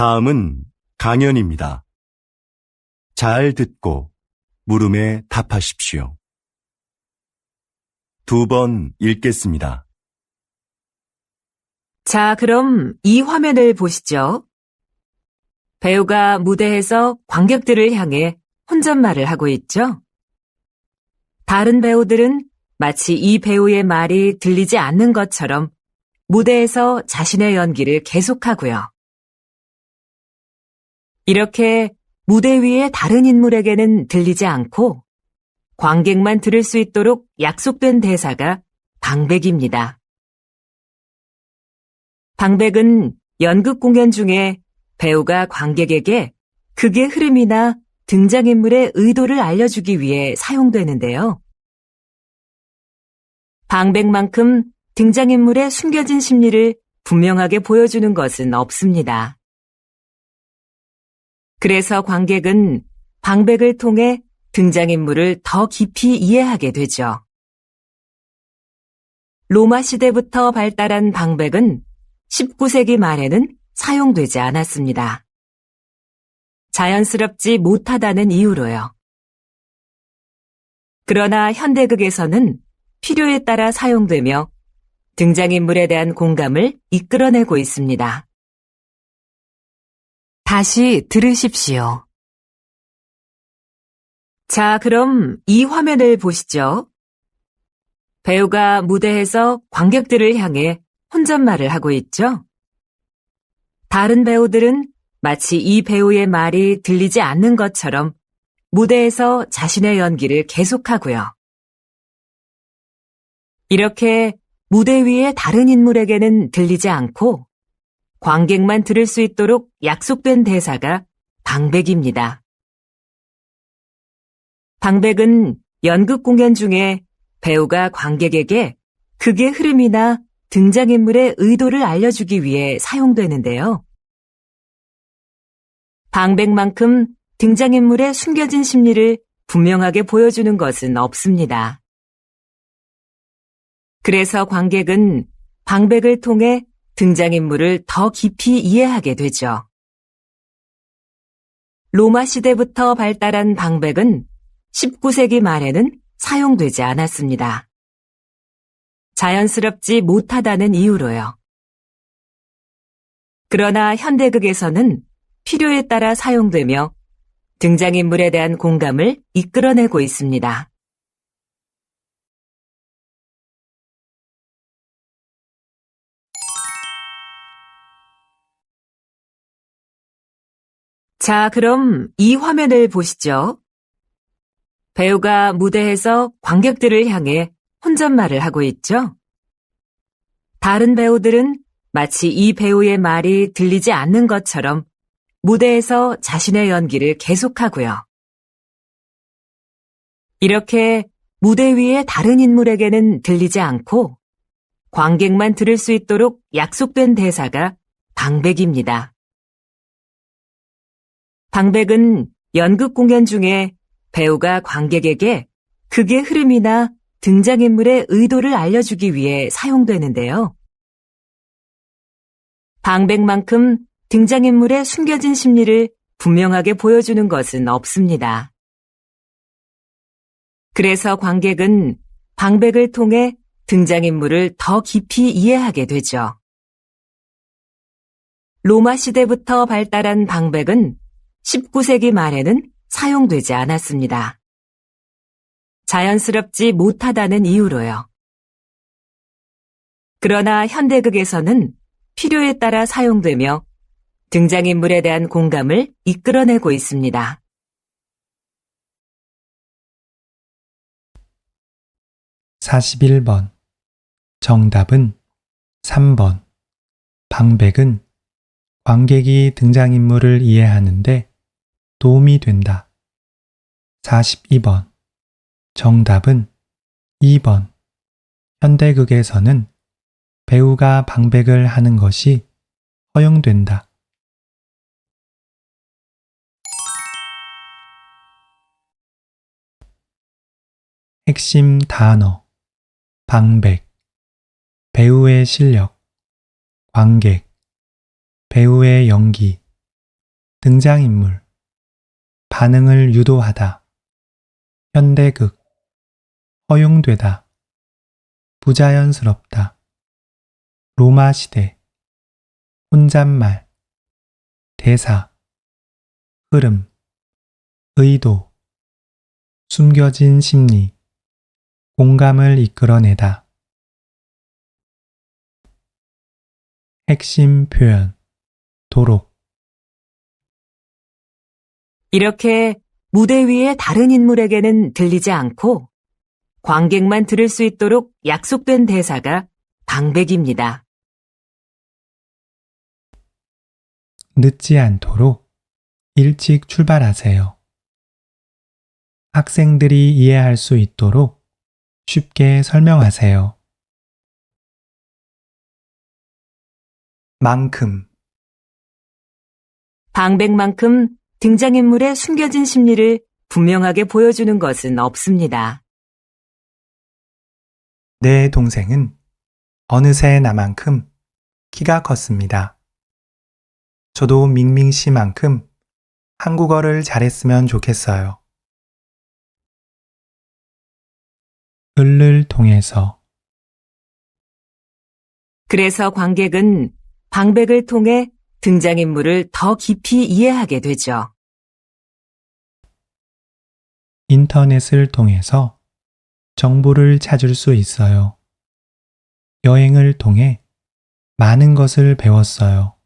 다음은 강연입니다. 잘 듣고 물음에 답하십시오. 두 번 읽겠습니다. 자, 그럼 이 화면을 보시죠. 배우가 무대에서 관객들을 향해 혼잣말을 하고 있죠? 다른 배우들은 마치 이 배우의 말이 들리지 않는 것처럼 무대에서 자신의 연기를 계속하고요. 이렇게 무대 위의 다른 인물에게는 들리지 않고 관객만 들을 수 있도록 약속된 대사가 방백입니다. 방백은 연극 공연 중에 배우가 관객에게 극의 흐름이나 등장인물의 의도를 알려주기 위해 사용되는데요. 방백만큼 등장인물의 숨겨진 심리를 분명하게 보여주는 것은 없습니다. 그래서 관객은 방백을 통해 등장인물을 더 깊이 이해하게 되죠. 로마 시대부터 발달한 방백은 19세기 말에는 사용되지 않았습니다. 자연스럽지 못하다는 이유로요. 그러나 현대극에서는 필요에 따라 사용되며 등장인물에 대한 공감을 이끌어내고 있습니다. 다시 들으십시오. 자, 그럼 이 화면을 보시죠. 배우가 무대에서 관객들을 향해 혼잣말을 하고 있죠? 다른 배우들은 마치 이 배우의 말이 들리지 않는 것처럼 무대에서 자신의 연기를 계속하고요. 이렇게 무대 위의 다른 인물에게는 들리지 않고 관객만 들을 수 있도록 약속된 대사가 방백입니다. 방백은 연극 공연 중에 배우가 관객에게 극의 흐름이나 등장인물의 의도를 알려주기 위해 사용되는데요. 방백만큼 등장인물의 숨겨진 심리를 분명하게 보여주는 것은 없습니다. 그래서 관객은 방백을 통해 등장인물을 더 깊이 이해하게 되죠. 로마 시대부터 발달한 방백은 19세기 말에는 사용되지 않았습니다. 자연스럽지 못하다는 이유로요. 그러나 현대극에서는 필요에 따라 사용되며 등장인물에 대한 공감을 이끌어내고 있습니다. 자, 그럼 이 화면을 보시죠. 배우가 무대에서 관객들을 향해 혼잣말을 하고 있죠? 다른 배우들은 마치 이 배우의 말이 들리지 않는 것처럼 무대에서 자신의 연기를 계속하고요. 이렇게 무대 위의 다른 인물에게는 들리지 않고 관객만 들을 수 있도록 약속된 대사가 방백입니다. 방백은 연극 공연 중에 배우가 관객에게 극의 흐름이나 등장인물의 의도를 알려주기 위해 사용되는데요. 방백만큼 등장인물의 숨겨진 심리를 분명하게 보여주는 것은 없습니다. 그래서 관객은 방백을 통해 등장인물을 더 깊이 이해하게 되죠. 로마 시대부터 발달한 방백은 19세기 말에는 사용되지 않았습니다. 자연스럽지 못하다는 이유로요. 그러나 현대극에서는 필요에 따라 사용되며 등장인물에 대한 공감을 이끌어내고 있습니다. 사십일 번 정답은 3번. 방백은 관객이 등장인물을 이해하는데 도움이 된다. 42번. 정답은 2번. 현대극에서는 배우가 방백을 하는 것이 허용된다. 핵심 단어 방백 배우의 실력 관객 배우의 연기 등장인물, 반응을 유도하다, 현대극, 허용되다, 부자연스럽다, 로마 시대, 혼잣말, 대사, 흐름, 의도, 숨겨진 심리, 공감을 이끌어내다. 핵심 표현, 도록, 이렇게 무대 위의 다른 인물에게는 들리지 않고 관객만 들을 수 있도록 약속된 대사가 방백입니다. 늦지 않도록 일찍 출발하세요. 학생들이 이해할 수 있도록 쉽게 설명하세요. 만큼, 방백만큼 등장인물의 숨겨진 심리를 분명하게 보여주는 것은 없습니다. 내 동생은 어느새 나만큼 키가 컸습니다. 저도 밍밍 씨만큼 한국어를 잘했으면 좋겠어요. 을을 통해서 그래서 관객은 방백을 통해 등장인물을 더 깊이 이해하게 되죠. 인터넷을 통해서 정보를 찾을 수 있어요. 여행을 통해 많은 것을 배웠어요.